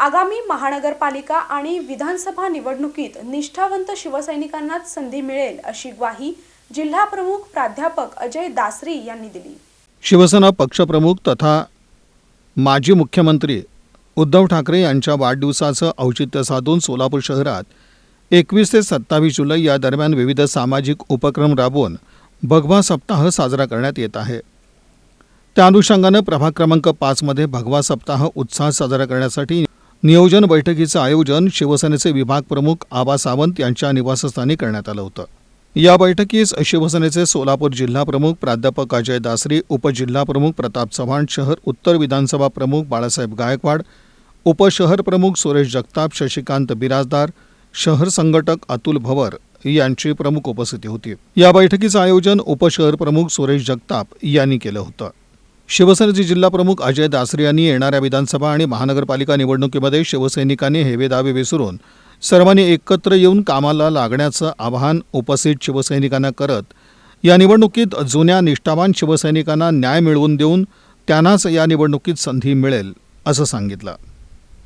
आगामी महानगरपालिका आणि विधानसभा निवडणुकीत निष्ठावंत शिवसैनिकांनाच संधी मिळेल अशी ग्वाही जिल्हाप्रमुख प्राध्यापक अजय दासरी यांनी दिली. शिवसेना पक्षप्रमुख तथा माजी मुख्यमंत्री उद्धव ठाकरे यांच्या वाढदिवसाचं औचित्य साधून सोलापूर शहरात एकवीस ते सत्तावीस जुलै या दरम्यान विविध सामाजिक उपक्रम राबवून भगवा सप्ताह साजरा करण्यात येत आहे. त्या अनुषंगानं प्रभाग क्रमांक पाचमध्ये भगवा सप्ताह उत्साह साजरा करण्यासाठी नियोजन बैठकीचं आयोजन शिवसेनेचे विभाग प्रमुख आबा सावंत यांच्या निवासस्थानी करण्यात आलं होतं. या बैठकीस शिवसेनेचे सोलापूर जिल्हा प्रमुख प्राध्यापक अजय दासरी उपजिल्हा प्रमुख प्रताप चव्हाण शहर उत्तर विधानसभा प्रमुख बाळासाहेब गायकवाड उपशहर प्रमुख सुरेश जगताप शशिकांत बिराजदार शहर संघटक अतुल भवर यांची प्रमुख उपस्थिती होती. या बैठकीचं आयोजन उपशहर प्रमुख सुरेश जगताप यांनी केलं होतं. शिवसेनेचे जिल्हाप्रमुख अजय दासरे यांनी येणाऱ्या विधानसभा आणि महानगरपालिका निवडणुकीमध्ये शिवसैनिकांनी हेवेदावे विसरून सर्वांनी एकत्र येऊन कामाला लागण्याचं आवाहन उपस्थित शिवसैनिकांना करत या निवडणुकीत जुन्या निष्ठावान शिवसैनिकांना न्याय मिळवून देऊन त्यांनाच या निवडणुकीत संधी मिळेल असं सांगितलं.